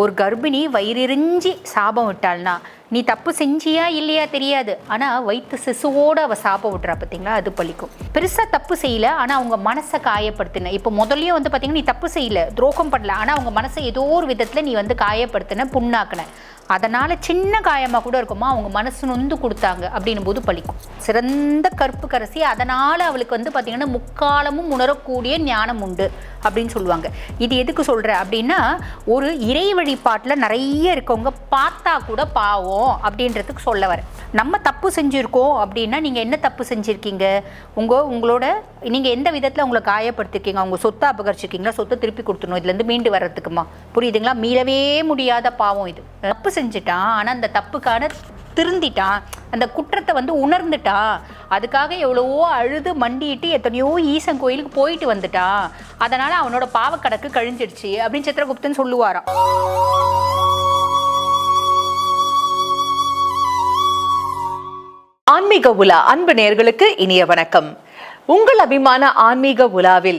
ஒரு கர்ப்பிணி வயிறிறிஞ்சி சாபம் விட்டாள்னா நீ தப்பு செஞ்சியா இல்லையா தெரியாது. ஆனால் வயிற்று சிசுவோடு அவள் சாபம் விட்றா பார்த்தீங்களா அது பழிக்கும் பெருசாக தப்பு செய்யல ஆனால் அவங்க மனசை காயப்படுத்தின. இப்போ முதல்லயே வந்து பார்த்தீங்கன்னா நீ தப்பு செய்யல துரோகம் பண்ணல ஆனால் அவங்க மனசை ஏதோ ஒரு விதத்தில் நீ வந்து காயப்படுத்தின புண்ணாக்கின. அதனால் சின்ன காயமாக கூட இருக்குமா அவங்க மனசு நொந்து கொடுத்தாங்க அப்படின்னும் போது பழிக்கும் சிறந்த கற்பு கரசி அதனால் அவளுக்கு வந்து பார்த்திங்கன்னா முக்காலமும் உணரக்கூடிய ஞானம் உண்டு. அப்படின்னு சொல்லுவாங்க. இது எதுக்கு சொல்கிற அப்படின்னா ஒரு இறை வழிபாட்டில் நிறைய இருக்கவங்க பார்த்தா கூட பாவம் அப்படின்றதுக்கு சொல்ல வரேன் நம்ம தப்பு செஞ்சுருக்கோம் அப்படின்னா நீங்கள் என்ன தப்பு செஞ்சுருக்கீங்க? உங்கள் உங்களோட நீங்கள் எந்த விதத்தில் உங்களை காயப்படுத்திருக்கீங்க? அவங்க சொத்தை அபகரிச்சிருக்கீங்களா? சொத்தை திருப்பி கொடுத்துடணும். இதுலேருந்து மீண்டு வர்றதுக்குமா? புரியுதுங்களா? மீளவே முடியாத பாவம் இது. தப்பு செஞ்சுட்டான் ஆனால் அந்த தப்புக்கான திருந்திட்டான் அந்த குற்றத்தை வந்து உணர்ந்துட்டான் அதுக்காக எவ்வளவோ அழுது மண்டிட்டு எத்தனையோ ஈசன் கோயிலுக்கு போயிட்டு வந்துட்டான் அதனால அவனோட பாவக்கணக்கு கழிஞ்சிடுச்சு அப்படின்னு சித்திரகுப்தன் சொல்லுவாராம். ஆன்மீக உலா அன்பு நேர்களுக்கு இனிய வணக்கம். உங்கள் அபிமான ஆன்மீக உலாவில்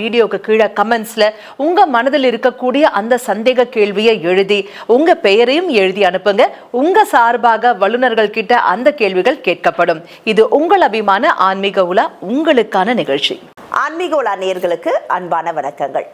வீடியோக்கு கீழே கமெண்ட்ஸ்ல உங்க மனதில் இருக்கக்கூடிய அந்த சந்தேக கேள்வியை எழுதி உங்க பெயரையும் எழுதி அனுப்புங்க. உங்க சார்பாக வல்லுநர்கள் கிட்ட அந்த கேள்விகள் கேட்கப்படும். இது உங்கள் அபிமான ஆன்மீக உலா உங்களுக்கான நிகழ்ச்சி. ஆன்மீக உலா நேர்களுக்கு அன்பான வணக்கங்கள்.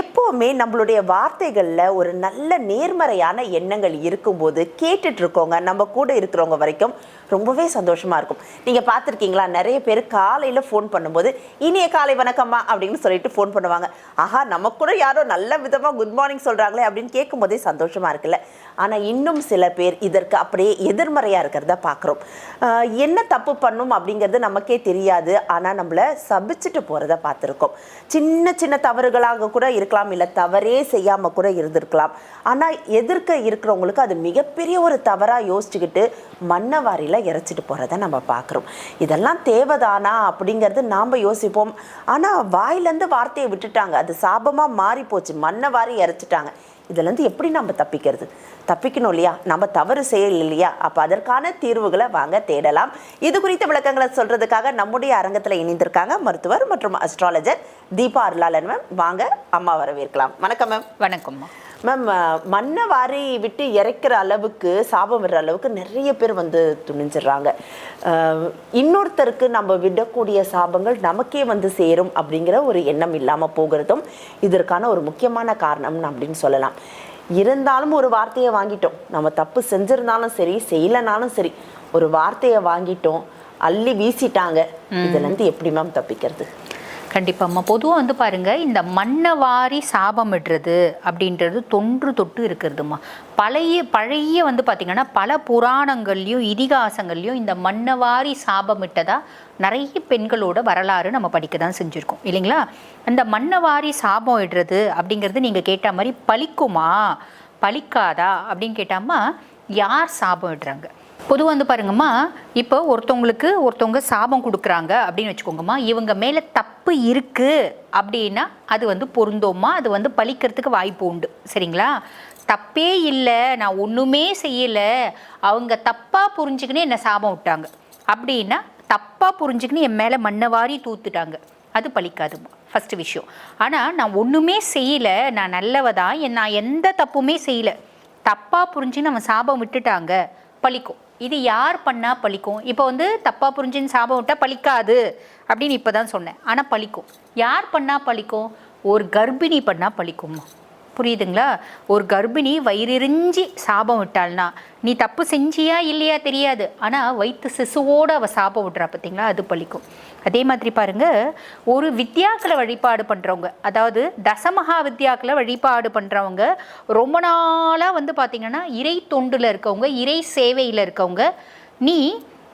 எப்போவுமே நம்மளுடைய வார்த்தைகளில் ஒரு நல்ல நேர்மறையான எண்ணங்கள் இருக்கும்போது கேட்டுட்ருக்கோங்க நம்ம கூட இருக்கிறவங்க வரைக்கும் ரொம்பவே சந்தோஷமா இருக்கும். நீங்கள் பார்த்துருக்கீங்களா? நிறைய பேர் காலையில் ஃபோன் பண்ணும்போது இனிய காலை வணக்கம்மா அப்படின்னு சொல்லிட்டு ஃபோன் பண்ணுவாங்க. ஆஹா நமக்கு கூட யாரோ நல்ல விதமாக குட் மார்னிங் சொல்கிறாங்களே அப்படின்னு கேட்கும்போதே சந்தோஷமா இருக்குல்ல. ஆனால் இன்னும் சில பேர் இதற்கு அப்படியே எதிர்மறையாக இருக்கிறத பார்க்குறோம் என்ன தப்பு பண்ணும் அப்படிங்கிறது நமக்கே தெரியாது. ஆனால் நம்மளை சபிச்சுட்டு போகிறத பார்த்துருக்கோம். சின்ன சின்ன தவறுகளாக கூட இருக்கலாம் இல்லை தவறே செய்யாமல் கூட இருந்திருக்கலாம். ஆனால் எதிர்க்க இருக்கிறவங்களுக்கு அது மிகப்பெரிய ஒரு தவறாக யோசிச்சுக்கிட்டு மண்ணவாரியில் இறைச்சிட்டு போகிறத நம்ம பார்க்குறோம் இதெல்லாம் தேவைதானா அப்படிங்கிறது நாம் யோசிப்போம். ஆனால் வாயிலேருந்து வார்த்தையை விட்டுட்டாங்க. அது சாபமாக மாறி போச்சு மண்ணை வாரி இறைச்சிட்டாங்க. இதுலேருந்து எப்படி நம்ம தப்பிக்கிறது? தப்பிக்கணும் இல்லையா? நம்ம தவறு செய்யல இல்லையா? அப்போ அதற்கான தீர்வுகளை வாங்க தேடலாம். இது குறித்த விளக்கங்களை சொல்றதுக்காக நம்முடைய அரங்கத்தில் இணைந்திருக்காங்க மருத்துவர் மற்றும் அஸ்ட்ராலஜர் தீபா அருளாளன் மேம் வாங்க அம்மா வரவேற்கலாம். வணக்கம் மேம் வணக்கம்மா மேம் மண்ணை வாரி விட்டு இறைக்கிற அளவுக்கு சாபம் விடுற அளவுக்கு நிறைய பேர் வந்து துணிஞ்சிடுறாங்க. அஹ், இன்னொருத்தருக்கு நம்ம விடக்கூடிய சாபங்கள் நமக்கே வந்து சேரும் அப்படிங்கிற ஒரு எண்ணம் இல்லாமல் போகிறதும் இதற்கான ஒரு முக்கியமான காரணம் அப்படின்னு சொல்லலாம். இருந்தாலும் ஒரு வார்த்தையை வாங்கிட்டோம். நம்ம தப்பு செஞ்சிருந்தாலும் சரி செய்யலைனாலும் சரி ஒரு வார்த்தையை வாங்கிட்டோம் அள்ளி வீசிட்டாங்க. இதுல இருந்து எப்படி மேம் தப்பிக்கிறது? கண்டிப்பாம்மா பொதுவாக வந்து பாருங்கள் இந்த மண்ணை வாரி சாபமிடுறது அப்படின்றது தொன்று தொட்டு இருக்கிறதுமா பழைய பழைய வந்து பார்த்திங்கன்னா பல புராணங்கள்லையும் இதிகாசங்கள்லையும் இந்த மண்ணை வாரி சாபமிட்டதா நிறைய பெண்களோட வரலாறு நம்ம படிக்க தான் செஞ்சுருக்கோம். இல்லைங்களா? அந்த மண்ணை வாரி சாபம் இடுறது அப்படிங்கிறது நீங்கள் கேட்ட மாதிரி பழிக்குமா? பலிக்காதா அப்படின்னு கேட்டாமா யார் சாபம் இடுறாங்க? பொதுவாக வந்து பாருங்கம்மா இப்போ ஒருத்தவங்களுக்கு ஒருத்தவங்க சாபம் கொடுக்குறாங்க அப்படின்னு வச்சுக்கோங்கம்மா இவங்க மேலே தப்பு இருக்குது அப்படின்னா அது வந்து பொருந்தோமா அது வந்து பழிக்கிறதுக்கு வாய்ப்பு உண்டு. சரிங்களா? தப்பே இல்லை நான் ஒன்றுமே செய்யலை அவங்க தப்பாக புரிஞ்சுக்கின்னு என்னை சாபம் விட்டாங்க. அப்படின்னா தப்பாக புரிஞ்சுக்கின்னு என் மேலே மண்ணை வாரி தூத்துட்டாங்க. அது பழிக்காதும்மா. ஃபஸ்ட்டு விஷயம். ஆனால் நான் ஒன்றுமே செய்யலை நான் நல்லவ தான் நான் எந்த தப்புமே செய்யலை. தப்பாக புரிஞ்சுன்னு அவன் சாபம் விட்டுட்டாங்க பழிக்கும். இது யார் பண்ணால் பழிக்கும்? இப்போ வந்து தப்பாக புரிஞ்சுன்னு சாபம் விட்டால் பலிக்காது அப்படின்னு இப்போ தான் சொன்னேன். ஆனால் பழிக்கும். யார் பண்ணால் பழிக்கும்? ஒரு கர்ப்பிணி பண்ணால் பழிக்கும்மா. புரியுதுங்களா? ஒரு கர்ப்பிணி வயிறிறிஞ்சி சாபம் விட்டாள்னா நீ தப்பு செஞ்சியா இல்லையா தெரியாது. ஆனால் வயிற்று சிசுவோடு அவள் சாபம் விட்றா பார்த்தீங்களா அது பழிக்கும் அதே மாதிரி பாருங்க ஒரு வித்யாக்களை வழிபாடு பண்ணுறவங்க அதாவது தசமகா வித்யாக்களை வழிபாடு பண்ணுறவங்க ரொம்ப நாளாக வந்து பார்த்திங்கன்னா இறை தொண்டில் இருக்கவங்க இறை சேவையில் இருக்கவங்க நீ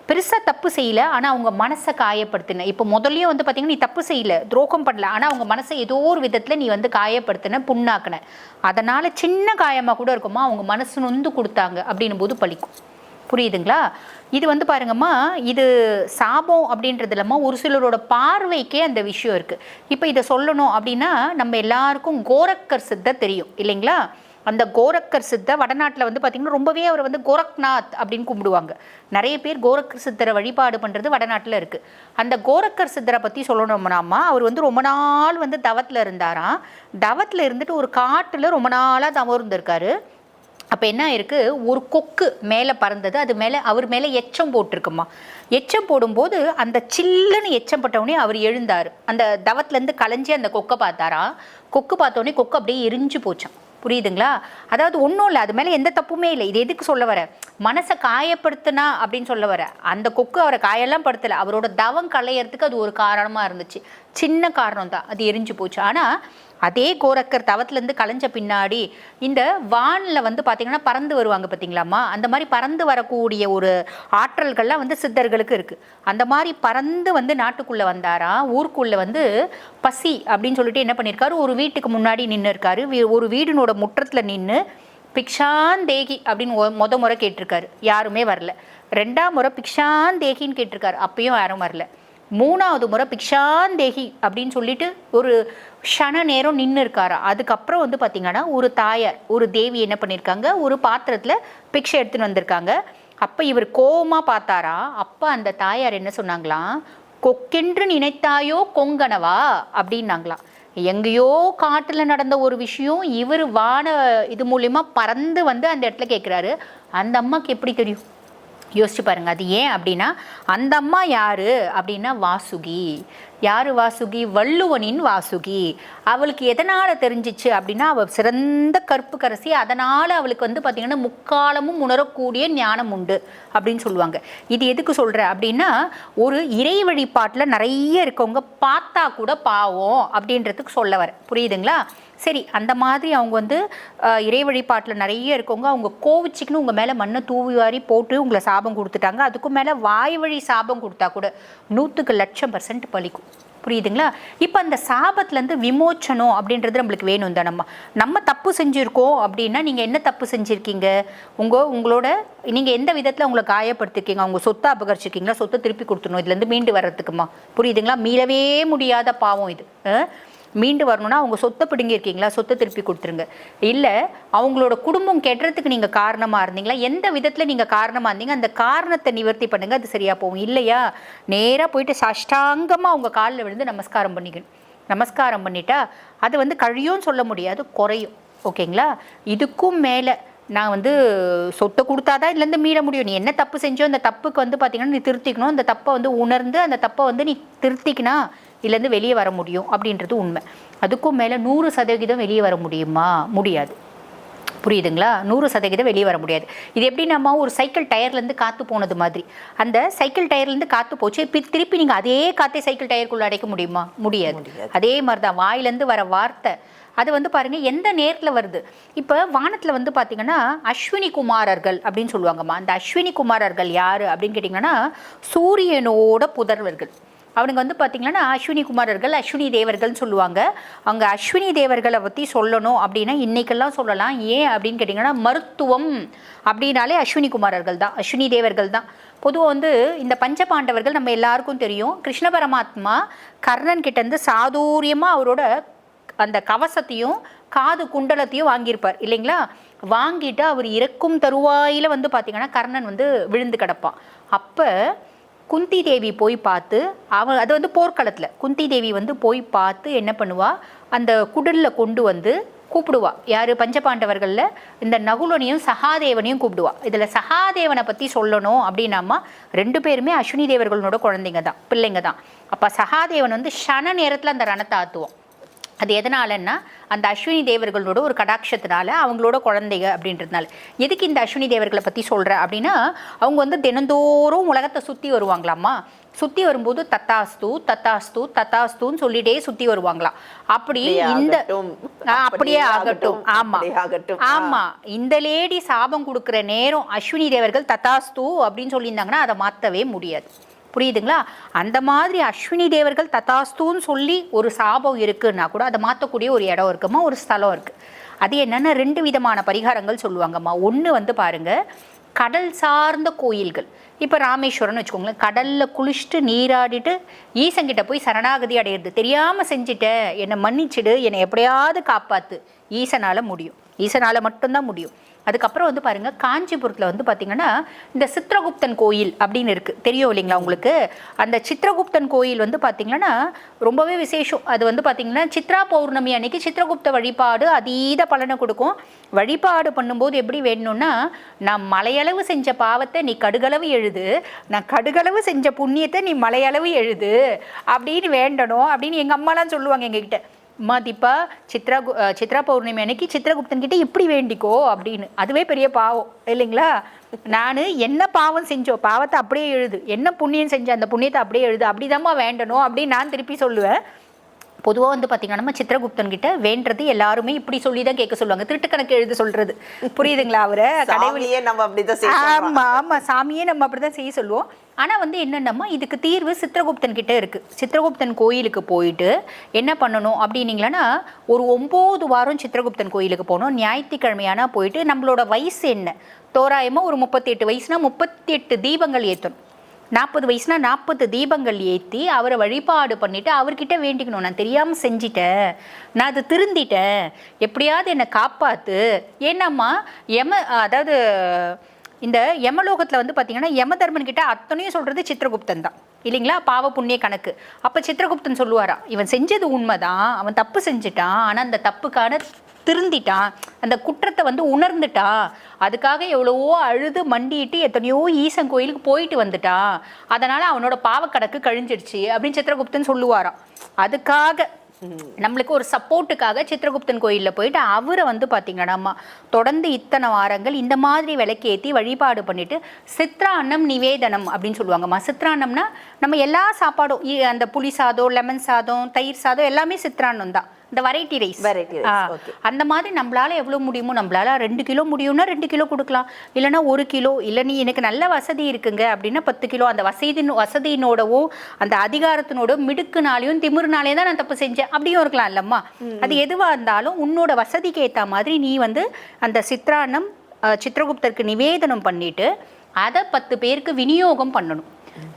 பெருசாக தப்பு செய்யல ஆனால் அவங்க மனசை காயப்படுத்தின. இப்போ முதல்லயே வந்து பார்த்தீங்கன்னா நீ தப்பு செய்யல துரோகம் பண்ணல ஆனால் அவங்க மனசை ஏதோ ஒரு விதத்தில் நீ வந்து காயப்படுத்தின புண்ணாக்குன. அதனால் சின்ன காயமாக கூட இருக்குமா அவங்க மனசு நொந்து கொடுத்தாங்க அப்படின்னும் போது பழிக்கும் புரியுதுங்களா? இது வந்து பாருங்கம்மா இது சாபம் அப்படின்றது இல்லாமல் ஒரு சிலரோட பார்வைக்கே அந்த விஷயம் இருக்குது இப்போ இதை சொல்லணும் அப்படின்னா நம்ம எல்லாருக்கும் கோரக்கர் சித்த தெரியும் இல்லைங்களா? அந்த கோரக்கர் சித்த வடநாட்டில் வந்து பார்த்திங்கன்னா ரொம்பவே அவர் வந்து கோரக்நாத் அப்படின்னு கும்பிடுவாங்க. நிறைய பேர் கோரக்கர் சித்தரை வழிபாடு பண்ணுறது வடநாட்டில் இருக்குது அந்த கோரக்கர் சித்தரை பற்றி சொல்லணும்னாமா அவர் வந்து ரொம்ப நாள் வந்து தவத்தில் இருந்தாராம். தவத்தில் இருந்துட்டு ஒரு காட்டில் ரொம்ப நாளாக தவம் அப்போ என்ன இருக்குது ஒரு கொக்கு மேலே பறந்தது. அது மேலே அவர் மேலே எச்சம் போட்டிருக்குமா எச்சம் போடும்போது அந்த சில்லுன்னு எச்சம் பட்டவுடனே அவர் எழுந்தார். அந்த தவத்துலேருந்து கலைஞ்சி அந்த கொக்கை பார்த்தாரா? கொக்கு பார்த்தோன்னே கொக்கு அப்படியே எரிஞ்சு போச்சான் புரியுதுங்களா? அதாவது ஒன்றும் இல்லை அது மேலே எந்த தப்புமே இல்லை. இது எதுக்கு சொல்ல வர? மனசை காயப்படுத்தினா அப்படின்னு சொல்ல வர. அந்த கொக்கு அவரை காயெல்லாம் படுத்தலை. அவரோட தவம் களையறதுக்கு அது ஒரு காரணமாக இருந்துச்சு. சின்ன காரணம் தான் அது எரிஞ்சு போச்சு. ஆனால் அதே கோரக்கர் தவத்துலேருந்து கலைஞ்ச பின்னாடி இந்த வானில் வந்து பார்த்திங்கன்னா பறந்து வருவாங்க பார்த்தீங்களாம்மா அந்த மாதிரி பறந்து வரக்கூடிய ஒரு ஆற்றல்கள்லாம் வந்து சித்தர்களுக்கு இருக்குது அந்த மாதிரி பறந்து வந்து நாட்டுக்குள்ளே வந்தாராம் ஊருக்குள்ளே வந்து பசி அப்படின்னு சொல்லிட்டு என்ன பண்ணியிருக்காரு ஒரு வீட்டுக்கு முன்னாடி நின்று இருக்காரு. வீ- ஒரு வீடினோட முற்றத்தில் நின்று பிக்ஷாந்தேகி அப்படின்னு மொத முறை கேட்டிருக்காரு. யாருமே வரல. ரெண்டாம் முறை பிக்ஷாந்தேகின்னு கேட்டிருக்காரு. அப்பயும் யாரும் வரல. மூணாவது முறை பிக்ஷாந்தேகி அப்படின்னு சொல்லிட்டு ஒரு ஷன நேரம் நின்று இருக்காரா அதுக்கப்புறம் வந்து பார்த்திங்கன்னா ஒரு தாயார் ஒரு தேவி என்ன பண்ணியிருக்காங்க ஒரு பாத்திரத்தில் பிக்ஷை எடுத்துன்னு வந்திருக்காங்க. அப்போ இவர் கோபமாக பார்த்தாரா அப்போ அந்த தாயார் என்ன சொன்னாங்களாம் கொக்கென்று நினைத்தாயோ கொங்கனவா? அப்படின்னாங்களாம். எங்கேயோ காட்டில் நடந்த ஒரு விஷயம் இவர் வான இது மூலியமா பறந்து வந்து அந்த இடத்துல கேட்குறாரு அந்த அம்மாவுக்கு எப்படி தெரியும்? யோசிச்சு பாருங்க. அது ஏன் அப்படின்னா அந்த அம்மா யாரு அப்படின்னா வாசுகி. யாரு வாசுகி? வள்ளுவனின் வாசுகி. அவளுக்கு எதனால தெரிஞ்சிச்சு அப்படின்னா அவள் சிறந்த கற்பு கரசி. அதனால அவளுக்கு வந்து பார்த்தீங்கன்னா முக்காலமும் உணரக்கூடிய ஞானம் உண்டு அப்படின்னு சொல்லுவாங்க. இது எதுக்கு சொல்ற அப்படின்னா ஒரு இறை வழிபாட்டில் நிறைய இருக்கவங்க பார்த்தா கூட பாவம் அப்படின்றதுக்கு சொல்ல வர புரியுதுங்களா? சரி அந்த மாதிரி அவங்க வந்து இறை வழிபாட்டில் நிறைய இருக்கவங்க அவங்க கோவிச்சிக்கின்னு உங்கள் மேலே மண்ணை தூவி வாரி போட்டு உங்களை சாபம் கொடுத்துட்டாங்க. அதுக்கும் மேலே வாய் வழி சாபம் கொடுத்தா கூட நூற்றுக்கு லட்சம் பர்சன்ட் பலிக்கும் புரியுதுங்களா? இப்போ அந்த சாபத்துலேருந்து விமோச்சனம் அப்படின்றது நம்மளுக்கு வேணும் தான் நம்ம நம்ம தப்பு செஞ்சுருக்கோம் அப்படின்னா நீங்கள் என்ன தப்பு செஞ்சுருக்கீங்க? உங்கள் உங்களோட நீங்கள் எந்த விதத்தில் உங்களை காயப்படுத்திருக்கீங்க? அவங்க சொத்தை அபகரிச்சிருக்கீங்களா? சொத்தை திருப்பி கொடுத்துடணும். இதுலேருந்து மீண்டு வர்றதுக்குமா? புரியுதுங்களா? மீளவே முடியாத பாவம் இது. ஆ மீண்டு வரணும்னா அவங்க சொத்தை பிடுங்கியிருக்கீங்களா சொத்தை திருப்பி கொடுத்துருங்க. இல்லை அவங்களோட குடும்பம் கெட்டுறதுக்கு நீங்கள் காரணமாக இருந்தீங்களா? எந்த விதத்தில் நீங்கள் காரணமாக இருந்தீங்க? அந்த காரணத்தை நிவர்த்தி பண்ணுங்க அது சரியாக போகும். இல்லையா? நேராக போயிட்டு சஷ்டாங்கமாக அவங்க காலில் விழுந்து நமஸ்காரம் பண்ணிக்கணும். நமஸ்காரம் பண்ணிட்டா அது வந்து கழியும் சொல்ல முடியாது குறையும். ஓகேங்களா? இதுக்கும் மேலே நான் வந்து சொத்தை கொடுத்தாதான் இதுலேருந்து மீற முடியும். நீ என்ன தப்பு செஞ்சோ அந்த தப்புக்கு வந்து பார்த்தீங்கன்னா நீ திருத்திக்கணும். அந்த தப்பை வந்து உணர்ந்து அந்த தப்பை வந்து நீ திருத்திக்கினா இதுலேருந்து வெளியே வர முடியும் அப்படின்றது உண்மை. அதுக்கும் மேலே நூறு சதவிகிதம் வெளியே வர முடியுமா? முடியாது. புரியுதுங்களா? நூறு சதவீதம் வெளியே வர முடியாது. இது எப்படி நம்ம ஒரு சைக்கிள் டயர்லேருந்து காற்று போனது மாதிரி. அந்த சைக்கிள் டயர்லேருந்து காற்று போச்சு இப்போ திருப்பி நீங்கள் அதே காற்றே சைக்கிள் டயருக்குள்ளே அடைக்க முடியுமா? முடியாது. அதே மாதிரி தான் வாயிலேருந்து வர வார்த்தை. அது வந்து பாருங்க எந்த நேரத்தில் வருது? இப்போ வானத்தில் வந்து பார்த்தீங்கன்னா அஸ்வினி குமாரர்கள் அப்படின்னு சொல்லுவாங்கம்மா. அந்த அஸ்வினி குமாரர்கள் யார் அப்படின்னு கேட்டிங்கன்னா சூரியனோட புதல்வர்கள். அவனுங்க வந்து பார்த்தீங்கன்னா அஸ்வினி குமாரர்கள் அஸ்வினி தேவர்கள்னு சொல்லுவாங்க. அவங்க அஸ்வினி தேவர்களை பற்றி சொல்லணும் அப்படின்னா இன்னைக்கெல்லாம் சொல்லலாம். ஏன் அப்படின்னு கேட்டிங்கன்னா மருத்துவம் அப்படின்னாலே அஸ்வினி குமாரர்கள் தான். அஸ்வினி தேவர்கள் தான். பொதுவாக வந்து இந்த பஞ்ச பாண்டவர்கள் நம்ம எல்லாருக்கும் தெரியும். கிருஷ்ண பரமாத்மா கர்ணன் கிட்டேருந்து சாதுரியமாக அவரோட அந்த கவசத்தையும் காது குண்டலத்தையும் வாங்கியிருப்பார். இல்லைங்களா? வாங்கிட்டு அவர் இறக்கும் தருவாயில் வந்து பார்த்திங்கன்னா கர்ணன் வந்து விழுந்து கிடப்பான். அப்போ குந்தி தேவி போய் பார்த்து அவ அது வந்து போர்க்களத்தில். குந்தி தேவி வந்து போய் பார்த்து என்ன பண்ணுவா? அந்த குடிலில் கொண்டு வந்து கூப்பிடுவா. யார்? பஞ்சபாண்டவர்களில் இந்த நகுலனையும் சகாதேவனையும் கூப்பிடுவா. இதில் சகாதேவனை பற்றி சொல்லணும் அப்படின்னாமா ரெண்டு பேருமே அஸ்வினி தேவர்களோட குழந்தைங்க தான் பிள்ளைங்க தான். அப்போ சகாதேவன் வந்து ஷன நேரத்தில் அந்த ரணத்தை ஆத்துவான். அது எதனாலன்னா அந்த அஸ்வினி தேவர்களோட ஒரு கடாட்சத்தினால அவங்களோட குழந்தைங்க அப்படின்றதுனால. எதுக்கு இந்த அஸ்வினி தேவர்களை பற்றி சொல்கிறேன் அப்படின்னா அவங்க வந்து தினந்தோறும் உலகத்தை சுற்றி வருவாங்களாமா சுற்றி வரும்போது தத்தாஸ்து தத்தாஸ்து தத்தாஸ்துன்னு சொல்லிட்டே சுற்றி வருவாங்களாம். அப்படி இந்த அப்படியே ஆகட்டும். ஆமா. ஆகட்டும். ஆமா. இந்த லேடி சாபம் கொடுக்குற நேரம் அஸ்வினி தேவர்கள் தத்தாஸ்து அப்படின்னு சொல்லியிருந்தாங்கன்னா அதை மாற்றவே முடியாது. புரியுதுங்களா? அந்த மாதிரி அஸ்வினி தேவர்கள் ததாஸ்துன்னு சொல்லி ஒரு சாபம் இருக்குன்னா கூட அதை மாற்றக்கூடிய ஒரு இடம் இருக்குமா? ஒரு ஸ்தலம் இருக்கு. அது என்னன்னா ரெண்டு விதமான பரிகாரங்கள் சொல்லுவாங்கம்மா. ஒன்று வந்து பாருங்க கடல் சார்ந்த கோயில்கள். இப்போ ராமேஸ்வரம்னு வச்சுக்கோங்களேன் கடலில் குளிச்சுட்டு நீராடிட்டு ஈசங்கிட்ட போய் சரணாகதி அடையிறது. தெரியாமல் செஞ்சுட்டேன் என்னை மன்னிச்சிடு என்னை எப்படியாவது காப்பாற்று ஈசனால் முடியும். ஈசனால் மட்டும்தான் முடியும். அதுக்கப்புறம் வந்து பாருங்கள் காஞ்சிபுரத்தில் வந்து பார்த்தீங்கன்னா இந்த சித்ரகுப்தன் கோயில் அப்படின்னு இருக்குது தெரியும் இல்லைங்களா உங்களுக்கு? அந்த சித்ரகுப்தன் கோயில் வந்து பார்த்தீங்கன்னா ரொம்பவே விசேஷம். அது வந்து பார்த்தீங்கன்னா சித்ரா பௌர்ணமி அன்னைக்கு சித்ரகுப்த வழிபாடு அதீத பலனை கொடுக்கும். வழிபாடு பண்ணும்போது எப்படி வேணும்னா நான் மலையளவு செஞ்ச பாவத்தை நீ கடுகளவு எழுது நான் கடுகளவு செஞ்ச புண்ணியத்தை நீ மலையளவு எழுது அப்படின்னு வேண்டணும் அப்படின்னு எங்கள் அம்மாலாம் சொல்லுவாங்க எங்ககிட்ட. அம்மா தீபா சித்ரா கு- சித்ரா பௌர்ணமி அன்னைக்கு சித்ரகுப்தன் கிட்ட இப்படி வேண்டிக்கோ அப்படின்னு. அதுவே பெரிய பாவம் இல்லைங்களா? நான் என்ன பாவம் செஞ்சோ பாவத்தை அப்படியே எழுது. என்ன புண்ணியம் செஞ்ச அந்த புண்ணியத்தை அப்படியே எழுது. அப்படிதாம்மா வேண்டணும் அப்படின்னு நான் திருப்பி சொல்லுவேன். பொதுவாக வந்து பார்த்தீங்கன்னா நம்ம சித்ரகுப்தன் கிட்ட வேண்டது எல்லாருமே இப்படி சொல்லி தான் கேட்க சொல்லுவாங்க. திருட்டு கணக்கு எழுத சொல்றது. புரியுதுங்களா அவரை? கடவுள் சாமியே நம்ம அப்படிதான் சொல்றோம். ஆமா ஆமா. சாமியே நம்ம அப்படிதான் செய்ய சொல்லுவோம். ஆனா வந்து என்னென்னமா இதுக்கு தீர்வு சித்ரகுப்தன் கிட்ட இருக்கு. சித்ரகுப்தன் கோயிலுக்கு போயிட்டு என்ன பண்ணணும் அப்படின்னீங்களன்னா ஒரு ஒன்பது வாரம் சித்ரகுப்தன் கோயிலுக்கு போகணும். ஞாயிற்றுக்கிழமையானா போயிட்டு நம்மளோட வயசு என்ன? தோராயமா ஒரு முப்பத்தி எட்டு வயசுனா முப்பத்தி எட்டு தீபங்கள் ஏற்றணும் நாற்பது வயசுனா நாற்பது தீபங்கள் ஏற்றி அவரை வழிபாடு பண்ணிவிட்டு அவர்கிட்ட வேண்டிக்கணும். நான் தெரியாமல் செஞ்சிட்டேன். நான் அது திருந்திட்டேன். எப்படியாவது என்னை காப்பாற்று ஏன்னாம்மா எம அதாவது இந்த யமலோகத்தில் வந்து பார்த்தீங்கன்னா யமதர்மன் தர்மன்கிட்ட அத்தனையும் சொல்கிறது சித்திரகுப்தன் தான். இல்லைங்களா? பாவ புண்ணிய கணக்கு. அப்போ சித்திரகுப்தன் சொல்லுவாரா இவன் செஞ்சது உண்மைதான். அவன் தப்பு செஞ்சுட்டான். ஆனால் அந்த தப்புக்கான திருந்திட்டான் அந்த குற்றத்தை வந்து உணர்ந்துட்டான் அதுக்காக எவ்வளவோ அழுது மண்டிட்டு எத்தனையோ ஈசன் கோயிலுக்கு போயிட்டு வந்துட்டான் அதனால அவனோட பாவக்கணக்கு கழிஞ்சிடுச்சு அப்படின்னு சித்திரகுப்தன் சொல்லுவாராம். அதுக்காக நம்மளுக்கு ஒரு சப்போர்ட்டுக்காக சித்திரகுப்தன் கோயிலில் போயிட்டு அவரை வந்து பார்த்தீங்கன்னா தொடர்ந்து இத்தனை வாரங்கள் இந்த மாதிரி விளக்கேற்றி வழிபாடு பண்ணிட்டு சித்ரான்னம் நிவேதனம் அப்படின்னு சொல்லுவாங்கம்மா சித்ரான்னம்னா நம்ம எல்லா சாப்பாடும் இ- அந்த புளி சாதம் லெமன் சாதம் தயிர் சாதம் எல்லாமே சித்ரான்னம் தான். இந்த வெரைட்டி ரைஸ் okay. அந்த மாதிரி நம்மளால எவ்வளோ முடியுமோ நம்மளால ரெண்டு கிலோ முடியும்னா ரெண்டு கிலோ கொடுக்கலாம். இல்லைன்னா ஒரு கிலோ இல்லை நீ எனக்கு நல்ல வசதி இருக்குங்க அப்படின்னா பத்து கிலோ. அந்த வசதி வசதியினோடவும் அந்த அதிகாரத்தினோட மிடுக்குனாலையும் திமிருனாலையும் தான் நான் தப்பு செஞ்சேன். அப்படியும் இருக்கலாம் இல்லம்மா. அது எதுவாக இருந்தாலும் உன்னோட வசதிக்கு ஏற்ற மாதிரி நீ வந்து அந்த சித்ரான்னம் அஹ், சித்ரகுப்தருக்கு நிவேதனம் பண்ணிட்டு அதை பத்து பேருக்கு விநியோகம் பண்ணணும்.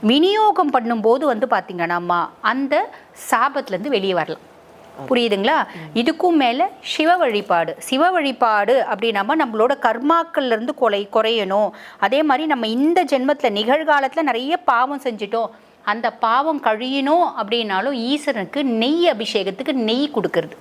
விநியோகம் பண்ணும்போது வந்து பார்த்தீங்கன்னாம்மா அந்த சாபத்துலேருந்து வெளியே வரலாம். புரியுதுங்களா? இதுக்கும் மேல சிவ வழிபாடு. சிவ வழிபாடு அப்படின்னாம நம்மளோட கர்மாக்கள்ல இருந்து கொலை குறையணும். அதே மாதிரி நம்ம இந்த ஜென்மத்துல நிகழ்காலத்துல நிறைய பாவம் செஞ்சிட்டோம். அந்த பாவம் கழியணும் அப்படின்னாலும் ஈஸ்வரனுக்கு நெய் அபிஷேகத்துக்கு நெய் கொடுக்கறது.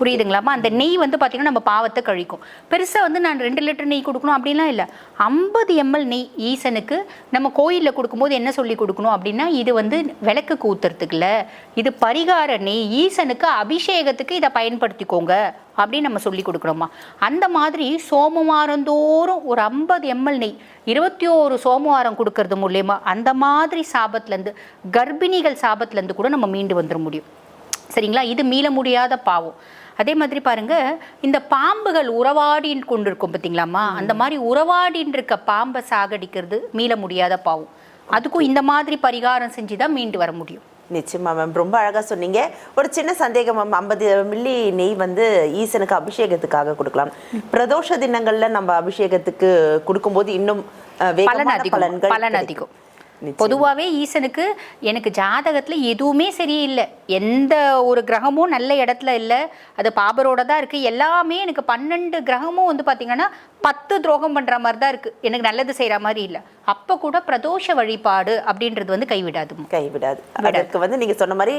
புரியுதுங்களாம்மா? அந்த நெய் வந்து பார்த்தீங்கன்னா நம்ம பாவத்தை கழிக்கும். பெருசாக வந்து நான் ரெண்டு லிட்டர் நெய் கொடுக்கணும் அப்படிலாம் இல்லை. ஐம்பது எம்எல் நெய் ஈசனுக்கு நம்ம கோயிலில் கொடுக்கும்போது என்ன சொல்லி கொடுக்கணும் அப்படின்னா இது வந்து விளக்கு கூத்துறதுக்குல இது பரிகார நெய் ஈசனுக்கு அபிஷேகத்துக்கு இதை பயன்படுத்திக்கோங்க அப்படின்னு நம்ம சொல்லி கொடுக்குறோமா அந்த மாதிரி சோமவாரந்தோறும் ஒரு ஐம்பது எம்எல் நெய் இருபத்தி ஓரு சோமவாரம் கொடுக்கறது மூலயமா அந்த மாதிரி சாபத்துலேருந்து கர்ப்பிணிகள் சாபத்துலேருந்து கூட நம்ம மீண்டு வந்துட முடியும். சரிங்களா? இது மீள முடியாத பாவம். அதே மாதிரி பாருங்க இந்த பாம்புகள் உறவாடின்னு கொண்டு இருக்கும் பார்த்தீங்களாம்மா அந்த மாதிரி உறவாடின்னு இருக்க பாம்பை சாகடிக்கிறது மீள முடியாத பாவம். அதுக்கும் இந்த மாதிரி பரிகாரம் செஞ்சு தான் மீண்டு வர முடியும். நிச்சயமா மேம் ரொம்ப அழகா சொன்னீங்க. ஒரு சின்ன சந்தேகம் மேம் ஐம்பது மில்லி நெய் வந்து ஈசனுக்கு அபிஷேகத்துக்காக கொடுக்கலாம். பிரதோஷ தினங்கள்ல நம்ம அபிஷேகத்துக்கு கொடுக்கும்போது இன்னும் பலன் அதிகம். பலன். அதிகம். பொதுவாகவே ஈசனுக்கு எனக்கு ஜாதகத்துல எதுவுமே சரியில்லை. எந்த ஒரு கிரகமும் நல்ல இடத்துல இல்லை. அது பாபரோட தான் இருக்கு. எல்லாமே எனக்கு பன்னெண்டு கிரகமும் வந்து பாத்தீங்கன்னா பத்து துரோகம் பண்ற மாதிரி தான் இருக்கு. எனக்கு நல்லது செய்யற மாதிரி இல்ல. அப்ப கூட பிரதோஷ வழிபாடு அப்படின்றது வந்து கைவிடாதுமா கைவிடாது. அதற்கு வந்து நீங்க சொன்ன மாதிரி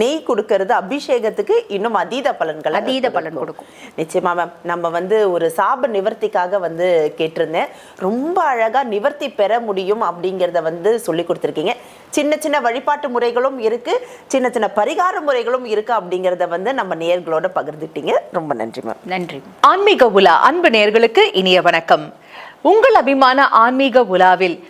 நெய் கொடுக்கறது அபிஷேகத்துக்கு இன்னும் அதீத பலன்கள் அதீத பலன் கொடுக்கும். நிச்சயமா மேம் நம்ம வந்து ஒரு சாப நிவர்த்திக்காக வந்து கேட்டிருந்தேன். ரொம்ப அழகா நிவர்த்தி பெற முடியும் அப்படிங்கிறத வந்து சொல்லி கொடுத்துருக்கீங்க. சின்ன சின்ன வழிபாட்டு முறைகளும் இருக்கு. சின்ன சின்ன பரிகார முறைகளும் இருக்கு அப்படிங்கிறத வந்து நம்ம நேர்களோட பகிர்ந்துட்டீங்க. ரொம்ப நன்றி மேம். நன்றி. ஆன்மீக உலா அன்பு நேர்களுக்கு இனிய வணக்கம். உங்கள் அபிமான ஆன்மீக உலாவில்